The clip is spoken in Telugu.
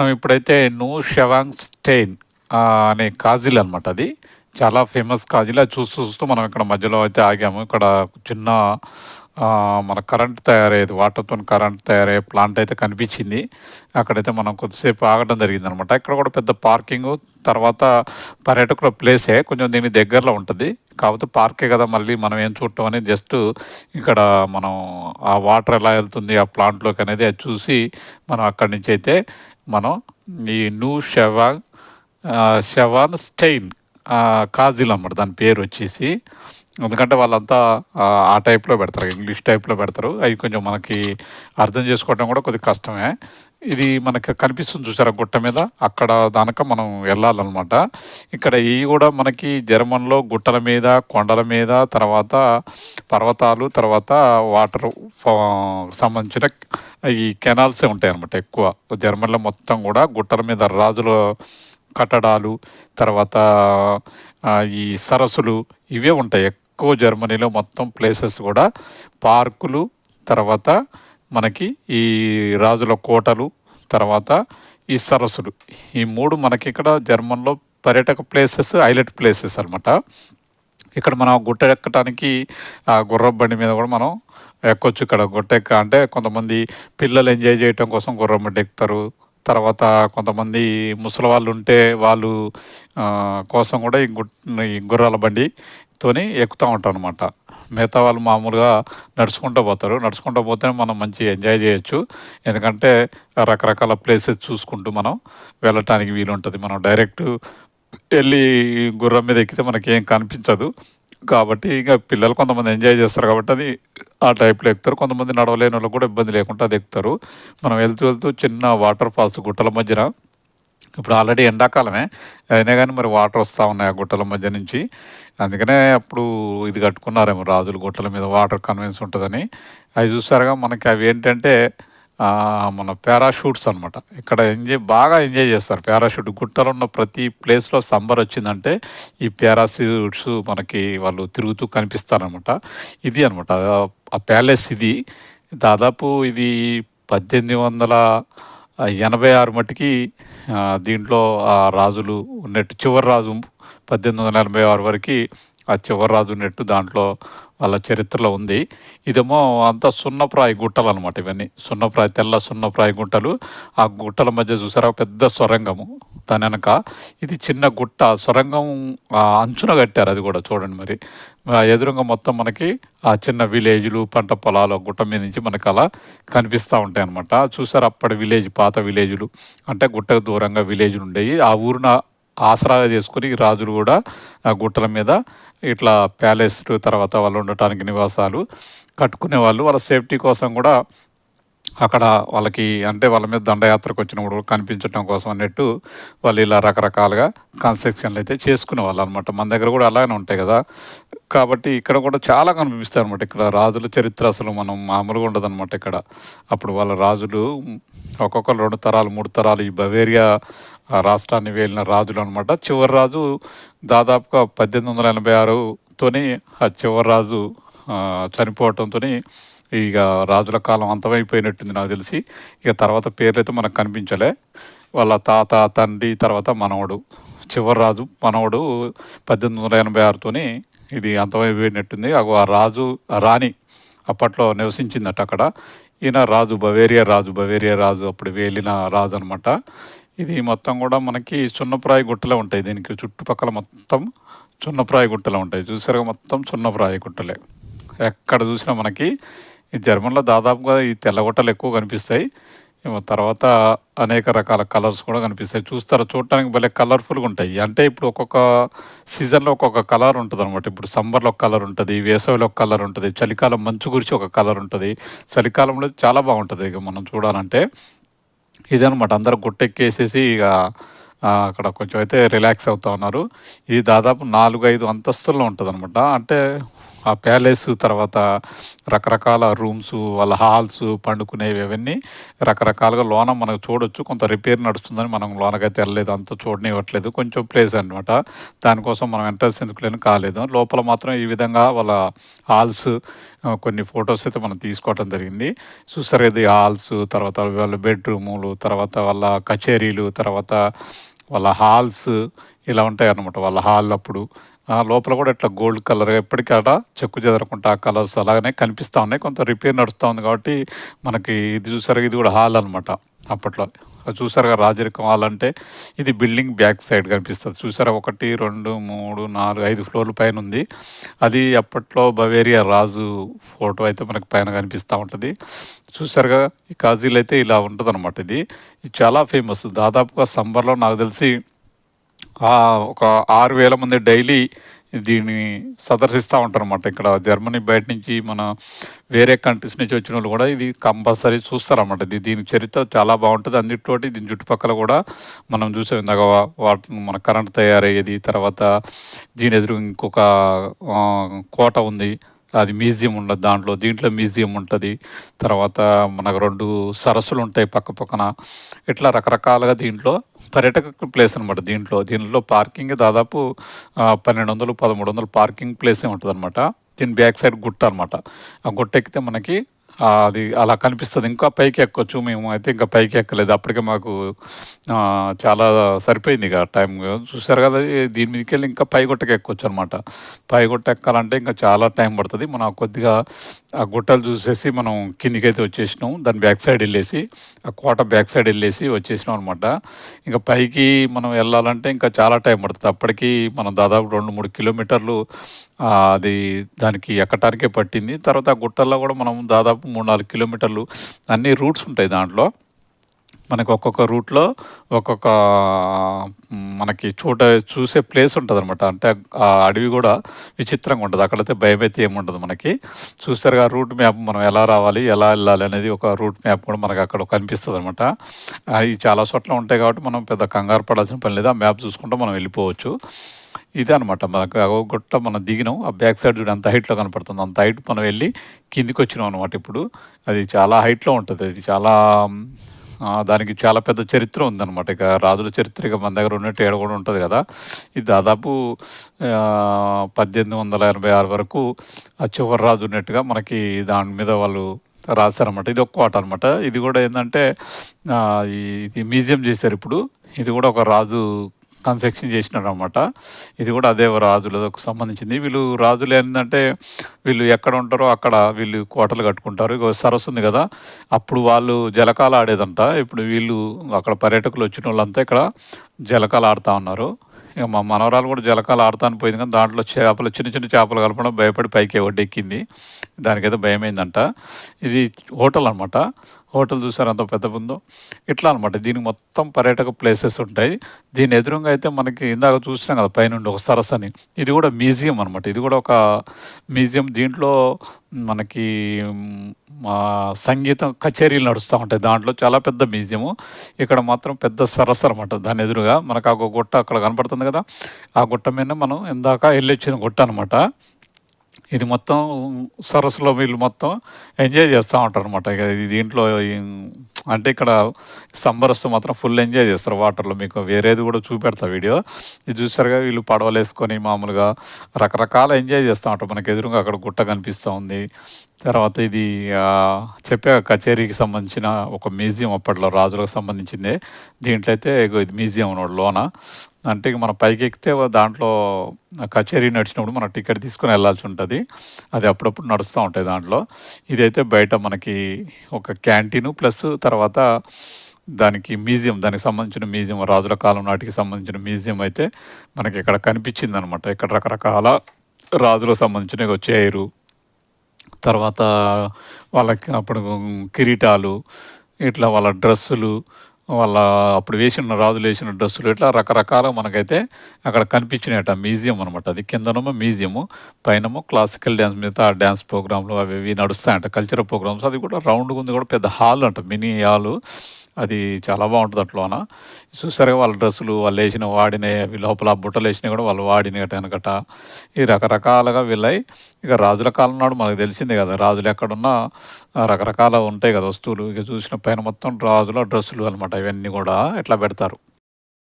మనం ఇప్పుడైతే నూ షెవాంగ్ స్టెయిన్ అనే కాజిల్ అనమాట అది. చాలా ఫేమస్ కాజిల్. అది చూస్తూ చూస్తూ మనం ఇక్కడ మధ్యలో అయితే ఆగాము. ఇక్కడ చిన్న మన కరెంట్ తయారయ్యేది వాటర్తో కరెంట్ తయారయ్యే ప్లాంట్ అయితే కనిపించింది. అక్కడైతే మనం కొద్దిసేపు ఆగడం జరిగింది అనమాట ఇక్కడ కూడా పెద్ద పార్కింగ్ తర్వాత పర్యాటకుల ప్లేసే. కొంచెం దీని దగ్గరలో ఉంటుంది. కాకపోతే పార్కే కదా మళ్ళీ మనం ఏం చూడటం అనేది. జస్ట్ ఇక్కడ మనం ఆ వాటర్ ఎలా వెళ్తుంది ఆ ప్లాంట్లోకి అనేది అది చూసి మనం అక్కడి నుంచి అయితే మనం ఈ న్యూ షెవాన్ షెవాన్ స్టెయిన్ కాజిల్ అన్నమాట దాని పేరు వచ్చేసి ఎందుకంటే వాళ్ళంతా ఆ, ఆ టైప్లో పెడతారు ఇంగ్లీష్ టైప్లో పెడతారు. అవి కొంచెం మనకి అర్థం చేసుకోవడం కూడా కొద్దిగా కష్టమే. ఇది మనకి కనిపిస్తుంది చూసారా గుట్ట మీద? అక్కడ దానక మనం వెళ్ళాలన్నమాట. ఇక్కడ ఇవి కూడా మనకి జర్మన్లో గుట్టల మీద కొండల మీద తర్వాత పర్వతాలు తర్వాత వాటర్ సంబంధించిన ఈ కెనాల్సే ఉంటాయి అనమాట ఎక్కువ. జర్మన్లో మొత్తం కూడా గుట్టల మీద రాజుల కట్టడాలు తర్వాత ఈ సరస్సులు ఇవే ఉంటాయి. ఎక్కువ జర్మనీలో మొత్తం ప్లేసెస్ కూడా పార్కులు తర్వాత మనకి ఈ రాజుల కోటలు తర్వాత ఈ సరస్సులు. ఈ మూడు మనకి ఇక్కడ జర్మన్లో పర్యాటక ప్లేసెస్ హైలైట్ ప్లేసెస్ అనమాట ఇక్కడ మనం గుట్ట ఎక్కడానికి ఆ గుర్రం బండి మీద కూడా మనం ఎక్కొచ్చు ఇక్కడ. గుట్ట ఎక్క అంటే కొంతమంది పిల్లలు ఎంజాయ్ చేయటం కోసం గుర్రం బండి ఎక్కుతారు. తర్వాత కొంతమంది ముసలి వాళ్ళు ఉంటే వాళ్ళు కోసం కూడా ఈ గు ఈ గుర్రాల బండితోని ఎక్కుతూ ఉంటారు అనమాట మిగతా వాళ్ళు మామూలుగా నడుచుకుంటూ పోతారు. నడుచుకుంటూ పోతే మనం మంచి ఎంజాయ్ చేయొచ్చు. ఎందుకంటే రకరకాల ప్లేసెస్ చూసుకుంటూ మనం వెళ్ళటానికి వీలు ఉంటుంది మనం డైరెక్ట్ వెళ్ళి గుర్రం మీద ఎక్కితే మనకి ఏం కనిపించదు. కాబట్టి ఇంకా పిల్లలు కొంతమంది ఎంజాయ్ చేస్తారు కాబట్టి అది ఆ టైప్లో ఎక్కుతారు. కొంతమంది నడవలేని వాళ్ళకి కూడా ఇబ్బంది లేకుండా అది ఎక్కుతారు. మనం వెళ్తూ వెళ్తూ చిన్న వాటర్ ఫాల్స్ గుట్టల మధ్యన ఇప్పుడు ఆల్రెడీ ఎండాకాలమే. అయినా కానీ మరి వాటర్ వస్తూ ఉన్నాయి ఆ గుట్టల మధ్య నుంచి. అందుకనే అప్పుడు ఇది కట్టుకున్నారేమో రాజులు గుట్టల మీద వాటర్ కన్వెన్స్ ఉంటుందని. అవి చూసారుగా మనకి అవి ఏంటంటే మన పారాషూట్స్ అనమాట ఇక్కడ ఎంజాయ్ బాగా ఎంజాయ్ చేస్తారు. పారాషూట్ గుట్టలో ఉన్న ప్రతి ప్లేస్లో సమ్మర్ వచ్చిందంటే ఈ పారాషూట్స్ మనకి వాళ్ళు తిరుగుతూ కనిపిస్తారనమాట ఇది అనమాట ఆ ప్యాలెస్ ఇది. దాదాపు ఇది పద్దెనిమిది వందల ఎనభై ఆరు మటుకి దీంట్లో ఆ రాజులు ఉన్నట్టు చివరి రాజు పద్దెనిమిది వందల ఎనభై ఆరు వరకు ఆ చివరి రాజు ఉన్నట్టు దాంట్లో వాళ్ళ చరిత్రలో ఉంది. ఇదేమో అంతా సున్నప్రాయ గుట్టలు అనమాట ఇవన్నీ. సున్నప్రాయ తెల్ల సున్నప్రాయ గుట్టలు. ఆ గుట్టల మధ్య చూసారా? పెద్ద సొరంగము. దాని వెనక. ఇది చిన్న గుట్ట సొరంగం ఆ అంచున కట్టారు అది కూడా చూడండి మరి. ఆ ఎదురుగా మొత్తం మనకి ఆ చిన్న విలేజ్లు పంట పొలాలు గుట్ట మీద నుంచి మనకు అలా కనిపిస్తూ ఉంటాయి అనమాట చూసారు అప్పటి విలేజ్ పాత విలేజ్లు. అంటే గుట్టకు దూరంగా విలేజ్లు ఉండేవి. ఆ ఊరిన ఆసరాగా చేసుకుని రాజులు కూడా ఆ గుట్టల మీద ఇట్లా ప్యాలెస్లు తర్వాత వాళ్ళు ఉండటానికి నివాసాలు కట్టుకునే వాళ్ళు వాళ్ళ సేఫ్టీ కోసం కూడా అక్కడ వాళ్ళకి అంటే వాళ్ళ మీద దండయాత్రకు వచ్చినప్పుడు కనిపించడం కోసం అన్నట్టు వాళ్ళు ఇలా రకరకాలుగా కన్స్ట్రక్షన్లు అయితే చేసుకునే వాళ్ళు అనమాట మన దగ్గర కూడా అలాగే ఉంటాయి కదా. కాబట్టి ఇక్కడ కూడా చాలా కనిపిస్తాయి అనమాట ఇక్కడ రాజుల చరిత్ర అసలు మనం మామూలుగా ఉండదు అనమాట ఇక్కడ. అప్పుడు వాళ్ళ రాజులు ఒక్కొక్కరు రెండు తరాలు మూడు తరాలు ఈ బవేరియా రాష్ట్రాన్ని వేలిన రాజులు అనమాట చివరి రాజు దాదాపుగా పద్దెనిమిది వందల ఎనభై ఆరుతోని ఆ చివరి రాజు చనిపోవటంతో చనిపోవటంతోని ఇక రాజుల కాలం అంతమైపోయినట్టుంది నాకు తెలిసి. ఇక తర్వాత పేర్లు అయితే మనకు కనిపించలే. వాళ్ళ తాత తండ్రి తర్వాత మనవడు. చివరి రాజు మనవడు పద్దెనిమిది వందల ఎనభై ఆరుతోని ఇది అంతమైపోయినట్టుంది. అగో ఆ రాజు రాణి అప్పట్లో నివసించిందట అక్కడ. ఈయన రాజు బవేరియా రాజు బవేరియా రాజు అప్పుడు వేలిన రాజు అనమాట ఇది మొత్తం కూడా మనకి సున్నప్రాయ గుట్టలే ఉంటాయి దీనికి. చుట్టుపక్కల మొత్తం సున్నప్రాయ గుట్టలే ఉంటాయి. చూసారుగా మొత్తం సున్నప్రాయ గుట్టలే. ఎక్కడ చూసినా మనకి ఈ జర్మన్లో దాదాపుగా ఈ తెల్లగొట్టలు ఎక్కువ కనిపిస్తాయి. తర్వాత అనేక రకాల కలర్స్ కూడా కనిపిస్తాయి. చూస్తారా? చూడటానికి భలే కలర్ఫుల్గా ఉంటాయి. అంటే ఇప్పుడు ఒక్కొక్క సీజన్లో ఒక్కొక్క కలర్ ఉంటుంది అనమాట ఇప్పుడు సమ్మర్లో ఒక కలర్ ఉంటుంది వేసవిలో ఒక కలర్ ఉంటుంది చలికాలం మంచు గురించి ఒక కలర్ ఉంటుంది. చలికాలంలో చాలా బాగుంటుంది ఇక మనం చూడాలంటే. ఇదనమాట అందరూ గుట్టెక్కేసేసి ఇక అక్కడ కొంచెం అయితే రిలాక్స్ అవుతా ఉన్నారు. ఇది దాదాపు నాలుగు ఐదు అంతస్తుల్లో ఉంటుంది అనమాట అంటే ఆ ప్యాలెస్ తర్వాత రకరకాల రూమ్స్ వాళ్ళ హాల్స్ పండుకునేవి అవన్నీ రకరకాలుగా లోన మనకు చూడొచ్చు. కొంత రిపేర్ నడుస్తుందని మనం లోనకైతే వెళ్ళలేదు. అంత చూడనివ్వట్లేదు. కొంచెం ప్లేస్ అనమాట దానికోసం మనం ఎంట్రెన్స్ ఎందుకు లేని కాలేదు. లోపల మాత్రం ఈ విధంగా వాళ్ళ హాల్స్ కొన్ని ఫొటోస్ అయితే మనం తీసుకోవటం జరిగింది. చూసారు ఇది హాల్స్ తర్వాత వాళ్ళ బెడ్రూములు తర్వాత వాళ్ళ కచేరీలు తర్వాత వాళ్ళ హాల్స్ ఇలా ఉంటాయి అన్నమాట వాళ్ళ హాల్ అప్పుడు ఆ లోపల కూడా ఇట్లా గోల్డ్ కలర్ ఎప్పటికాడ చెక్కు చెదరకుండా ఆ కలర్స్ అలాగనే కనిపిస్తూ ఉన్నాయి. కొంత రిపేర్ నడుస్తూ ఉంది కాబట్టి మనకి ఇది చూసారు ఇది కూడా హాల్ అనమాట అప్పట్లో. అది చూసారుగా రాజరికం హాల్ అంటే ఇది బిల్డింగ్ బ్యాక్ సైడ్ కనిపిస్తుంది. చూసారా? ఒకటి రెండు మూడు నాలుగు ఐదు ఫ్లోర్ల పైన ఉంది. అది అప్పట్లో బవేరియా రాజు ఫోటో అయితే మనకి పైన కనిపిస్తూ ఉంటుంది. చూసారుగా ఈ కాజీలు అయితే ఇలా ఉంటుంది అనమాట ఇది. ఇది చాలా ఫేమస్. దాదాపుగా సంబర్లో నాకు తెలిసి ఒక ఆరు వేల మంది డైలీ దీన్ని సందర్శిస్తూ ఉంటారు అనమాట ఇక్కడ జర్మనీ బయట నుంచి మన వేరే కంట్రీస్ నుంచి వచ్చిన వాళ్ళు కూడా ఇది కంపల్సరీ చూస్తారన్నమాట. ఇది దీని చరిత్ర చాలా బాగుంటుంది. అన్నిటితోటి దీని చుట్టుపక్కల కూడా మనం చూసాం ఇందాక వాటిని మన కరెంట్ తయారయ్యేది తర్వాత దీని ఎదురు ఇంకొక కోట ఉంది. అది మ్యూజియం ఉండదు దాంట్లో. దీంట్లో మ్యూజియం ఉంటుంది. తర్వాత మనకు రెండు సరస్సులు ఉంటాయి పక్క పక్కన. ఇట్లా రకరకాలుగా దీంట్లో పర్యాటక ప్లేస్ అనమాట దీంట్లో. దీంట్లో పార్కింగ్ దాదాపు పన్నెండు వందలు పదమూడు వందలు పార్కింగ్ ప్లేసే ఉంటుంది అనమాట దీని బ్యాక్ సైడ్ గుట్ట అనమాట ఆ గుట్ట ఎక్కితే మనకి అది అలా కనిపిస్తుంది. ఇంకా పైకి ఎక్కొచ్చు మేము. అయితే ఇంకా పైకి ఎక్కలేదు. అప్పటికే మాకు చాలా సరిపోయింది ఇక టైం. చూసారు కదా దీని మీదకి వెళ్ళి ఇంకా పై గుట్టకి ఎక్కొచ్చు అనమాట పై గుట్ట ఎక్కాలంటే ఇంకా చాలా టైం పడుతుంది. మనం కొద్దిగా ఆ గుట్టలు చూసేసి మనం కిందికి అయితే వచ్చేసినాం. దాని బ్యాక్ సైడ్ వెళ్ళేసి ఆ కోట బ్యాక్ సైడ్ వెళ్ళేసి వచ్చేసినాం అనమాట ఇంకా పైకి మనం వెళ్ళాలంటే ఇంకా చాలా టైం పడుతుంది. అప్పటికి మనం దాదాపు రెండు మూడు కిలోమీటర్లు అది దానికి ఎక్కటానికే పట్టింది. తర్వాత ఆ గుట్టల్లో కూడా మనం దాదాపు మూడు నాలుగు కిలోమీటర్లు అన్ని రూట్స్ ఉంటాయి దాంట్లో. మనకు ఒక్కొక్క రూట్లో ఒక్కొక్క మనకి చూడ చూసే ప్లేస్ ఉంటుంది అనమాట అంటే ఆ అడవి కూడా విచిత్రంగా ఉంటుంది. అక్కడైతే భయం అయితే ఏముండదు మనకి. చూస్తారు ఆ రూట్ మ్యాప్ మనం ఎలా రావాలి ఎలా వెళ్ళాలి అనేది ఒక రూట్ మ్యాప్ కూడా మనకు అక్కడ కనిపిస్తుంది అనమాట అవి చాలా చోట్ల ఉంటాయి కాబట్టి మనం పెద్ద కంగారు పడాల్సిన పని లేదు. ఆ మ్యాప్ చూసుకుంటూ మనం వెళ్ళిపోవచ్చు. ఇదే అనమాట మనకు గుట్ట మనం దిగినాం. ఆ బ్యాక్ సైడ్ చూడ అంత హైట్లో కనపడుతుంది. అంత హైట్ మనం వెళ్ళి కిందికి వచ్చినాం అనమాట ఇప్పుడు. అది చాలా హైట్లో ఉంటుంది. అది చాలా దానికి చాలా పెద్ద చరిత్ర ఉందన్నమాట. ఇక రాజుల చరిత్ర ఇక మన దగ్గర ఉన్నట్టు ఏడ కూడా ఉంటుంది కదా. ఇది దాదాపు పద్దెనిమిది వందల ఎనభై ఆరు వరకు ఆ చివరి రాజు ఉన్నట్టుగా మనకి దాని మీద వాళ్ళు రాశారనమాట ఇది ఒక కోట అనమాట ఇది కూడా ఏంటంటే ఇది మ్యూజియం చేశారు ఇప్పుడు. ఇది కూడా ఒక రాజు కన్స్ట్రక్షన్ చేసినారు అనమాట ఇది కూడా అదే రాజులకు సంబంధించింది. వీళ్ళు రాజులు ఏంటంటే వీళ్ళు ఎక్కడ ఉంటారో అక్కడ వీళ్ళు కోటలు కట్టుకుంటారు. ఇక సరస్సు ఉంది కదా అప్పుడు వాళ్ళు జలకాల ఆడేదంట. ఇప్పుడు వీళ్ళు అక్కడ పర్యాటకులు వచ్చిన వాళ్ళంతా ఇక్కడ జలకాల ఆడుతూ ఉన్నారు. ఇక మా మనవరాలు కూడా జలకాలు ఆడుతాను పోయింది కానీ దాంట్లో చేపలు చిన్న చిన్న చేపలు కలపడం భయపడి పైకి ఒడ్డెక్కింది. దానికైతే భయమైందంట. ఇది హోటల్ అనమాట హోటల్ చూసారు అంత పెద్ద ఉందో ఇట్లా అనమాట దీనికి మొత్తం పర్యాటక ప్లేసెస్ ఉంటాయి. దీని ఎదురుగా అయితే మనకి ఇందాక చూసినాం కదా పైనుండి ఒక సరస్సు అని. ఇది కూడా మ్యూజియం అనమాట ఇది కూడా ఒక మ్యూజియం. దీంట్లో మనకి మా సంగీతం కచేరీలు నడుస్తూ ఉంటాయి. దాంట్లో చాలా పెద్ద మ్యూజియము. ఇక్కడ మాత్రం పెద్ద సరస్సు అనమాట దాని ఎదురుగా మనకు ఆ గుట్ట అక్కడ కనపడుతుంది కదా. ఆ గుట్ట మీద మనం ఇందాక వెళ్ళొచ్చిన గుట్ట అనమాట ఇది మొత్తం సరస్సులో వీళ్ళు మొత్తం ఎంజాయ్ చేస్తూ ఉంటారు అనమాట ఇక ఇది దీంట్లో అంటే ఇక్కడ సమ్మర్ మాత్రం ఫుల్ ఎంజాయ్ చేస్తారు వాటర్లో మీకు. వేరేది కూడా చూపెడతా వీడియో. ఇది చూసారుగా వీళ్ళు పడవలు వేసుకొని మామూలుగా రకరకాల ఎంజాయ్ చేస్తూ ఉంటారు. మనకి ఎదురుగా అక్కడ గుట్ట కనిపిస్తూ ఉంది. తర్వాత ఇది చెప్పే కచేరీకి సంబంధించిన ఒక మ్యూజియం అప్పట్లో రాజులకు సంబంధించిందే. దీంట్లో అయితే ఇది మ్యూజియం ఉన్నాడు లోన. అంటే మనం పైకి ఎక్కితే దాంట్లో కచేరీ నడిచినప్పుడు మనం టికెట్ తీసుకొని వెళ్ళాల్సి ఉంటుంది. అది అప్పుడప్పుడు నడుస్తూ ఉంటాయి దాంట్లో. ఇదైతే బయట మనకి ఒక క్యాంటీను ప్లస్ తర్వాత దానికి మ్యూజియం దానికి సంబంధించిన మ్యూజియం రాజుల కాలం నాటికి సంబంధించిన మ్యూజియం అయితే మనకి ఇక్కడ కనిపించింది అనమాట ఇక్కడ రకరకాల రాజులకు సంబంధించిన వచ్చేయరు చైరు తర్వాత వాళ్ళకి అప్పుడు కిరీటాలు ఇట్లా వాళ్ళ డ్రెస్సులు వాళ్ళ అప్పుడు వేసిన రాజులు వేసిన డ్రెస్సులు ఇట్లా రకరకాల మనకైతే అక్కడ కనిపించినట్టు మ్యూజియం అనమాట అది. కిందనమో మ్యూజియము పైనమో క్లాసికల్ డ్యాన్స్ మీద డ్యాన్స్ ప్రోగ్రాంలు అవి ఇవి నడుస్తాయంట. కల్చరల్ ప్రోగ్రామ్స్ అది కూడా రౌండ్గా ఉంది. కూడా పెద్ద హాల్ అంట. మినీ హాల్ అది చాలా బాగుంటుంది అట్లోన. చూసారుగా వాళ్ళ డ్రెస్సులు వాళ్ళేసిన వాడినయి అవి లోపల బుట్టలు బుట్టలేసినయి కూడా వాళ్ళు వాడినయట ఎనకట. ఈ రకరకాలుగా వీళ్ళై ఇక రాజుల కాలం నాడు మనకు తెలిసిందే కదా రాజులు ఎక్కడున్నా రకరకాల ఉంటాయి కదా వస్తువులు. ఇక చూసిన పైన మొత్తం రాజుల డ్రెస్సులు అనమాట ఇవన్నీ కూడా ఇట్లా పెడతారు